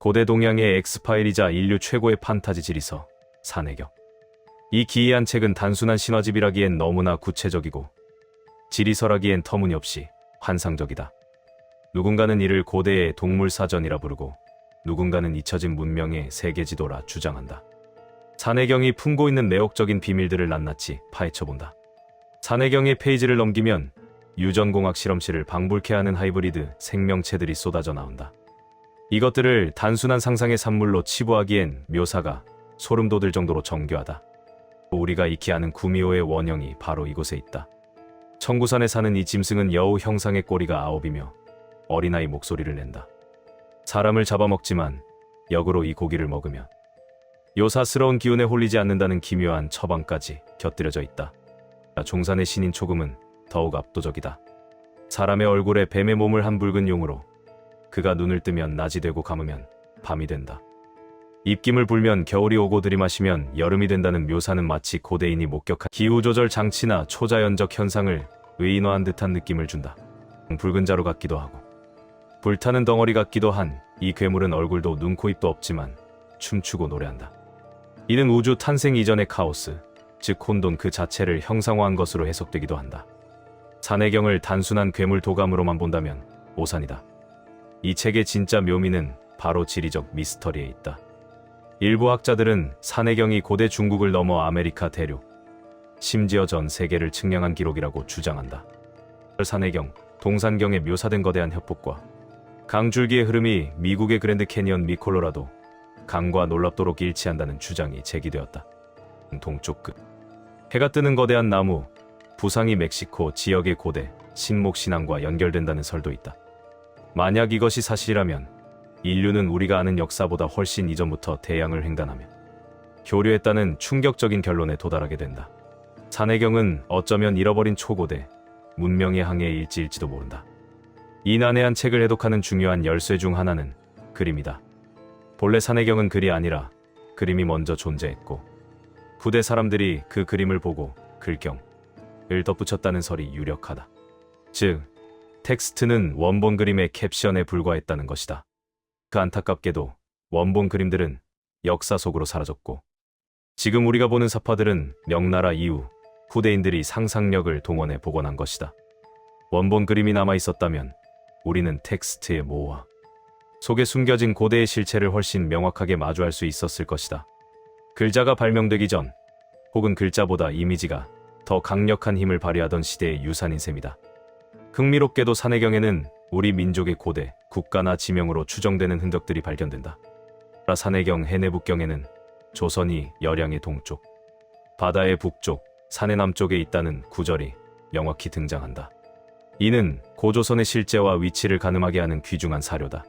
고대 동양의 엑스파일이자 인류 최고의 판타지 지리서 산해경. 이 기이한 책은 단순한 신화집이라기엔 너무나 구체적이고 지리서라기엔 터무니없이 환상적이다. 누군가는 이를 고대의 동물사전이라 부르고 누군가는 잊혀진 문명의 세계지도라 주장한다. 산해경이 품고 있는 매혹적인 비밀들을 낱낱이 파헤쳐본다. 산해경의 페이지를 넘기면 유전공학 실험실을 방불케 하는 하이브리드 생명체들이 쏟아져 나온다. 이것들을 단순한 상상의 산물로 치부하기엔 묘사가 소름 돋을 정도로 정교하다. 우리가 익히 아는 구미호의 원형이 바로 이곳에 있다. 청구산에 사는 이 짐승은 여우 형상의 꼬리가 아홉이며 어린아이 목소리를 낸다. 사람을 잡아먹지만 역으로 이 고기를 먹으면 요사스러운 기운에 홀리지 않는다는 기묘한 처방까지 곁들여져 있다. 종산의 신인 초금은 더욱 압도적이다. 사람의 얼굴에 뱀의 몸을 한 붉은 용으로 그가 눈을 뜨면 낮이 되고 감으면 밤이 된다. 입김을 불면 겨울이 오고 들이마시면 여름이 된다는 묘사는 마치 고대인이 목격한 기후조절 장치나 초자연적 현상을 의인화한 듯한 느낌을 준다. 붉은 자루 같기도 하고 불타는 덩어리 같기도 한 이 괴물은 얼굴도 눈, 코, 입도 없지만 춤추고 노래한다. 이는 우주 탄생 이전의 카오스, 즉 혼돈 그 자체를 형상화한 것으로 해석되기도 한다. 산해경을 단순한 괴물 도감으로만 본다면 오산이다. 이 책의 진짜 묘미는 바로 지리적 미스터리에 있다. 일부 학자들은 산해경이 고대 중국을 넘어 아메리카 대륙, 심지어 전 세계를 측량한 기록이라고 주장한다. 산해경, 동산경에 묘사된 거대한 협곡과 강줄기의 흐름이 미국의 그랜드 캐니언 미 콜로라도 강과 놀랍도록 일치한다는 주장이 제기되었다. 동쪽 끝. 해가 뜨는 거대한 나무, 부상이 멕시코 지역의 고대 신목 신앙과 연결된다는 설도 있다. 만약 이것이 사실이라면 인류는 우리가 아는 역사보다 훨씬 이전부터 대양을 횡단하며 교류했다는 충격적인 결론에 도달하게 된다. 산해경은 어쩌면 잃어버린 초고대 문명의 항해의 일지일지도 모른다. 이 난해한 책을 해독하는 중요한 열쇠 중 하나는 그림이다. 본래 산해경은 글이 아니라 그림이 먼저 존재했고 부대 사람들이 그 그림을 보고 글경을 덧붙였다는 설이 유력하다. 즉, 텍스트는 원본 그림의 캡션에 불과했다는 것이다. 그 안타깝게도 원본 그림들은 역사 속으로 사라졌고 지금 우리가 보는 사파들은 명나라 이후 후대인들이 상상력을 동원해 복원한 것이다. 원본 그림이 남아 있었다면 우리는 텍스트의 모호화 속에 숨겨진 고대의 실체를 훨씬 명확하게 마주할 수 있었을 것이다. 글자가 발명되기 전 혹은 글자보다 이미지가 더 강력한 힘을 발휘하던 시대의 유산인 셈이다. 흥미롭게도 산해경에는 우리 민족의 고대, 국가나 지명으로 추정되는 흔적들이 발견된다. 산해경 해내북경에는 조선이 열양의 동쪽, 바다의 북쪽, 산의 남쪽에 있다는 구절이 명확히 등장한다. 이는 고조선의 실제와 위치를 가늠하게 하는 귀중한 사료다.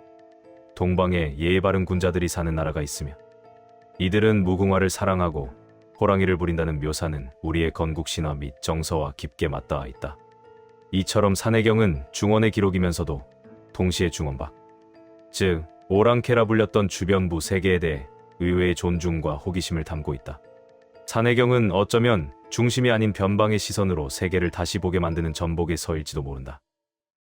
동방에 예의 바른 군자들이 사는 나라가 있으며 이들은 무궁화를 사랑하고 호랑이를 부린다는 묘사는 우리의 건국 신화 및 정서와 깊게 맞닿아 있다. 이처럼 산해경은 중원의 기록이면서도 동시에 중원박, 즉 오랑캐라 불렸던 주변부 세계에 대해 의외의 존중과 호기심을 담고 있다. 산해경은 어쩌면 중심이 아닌 변방의 시선으로 세계를 다시 보게 만드는 전복의 서일지도 모른다.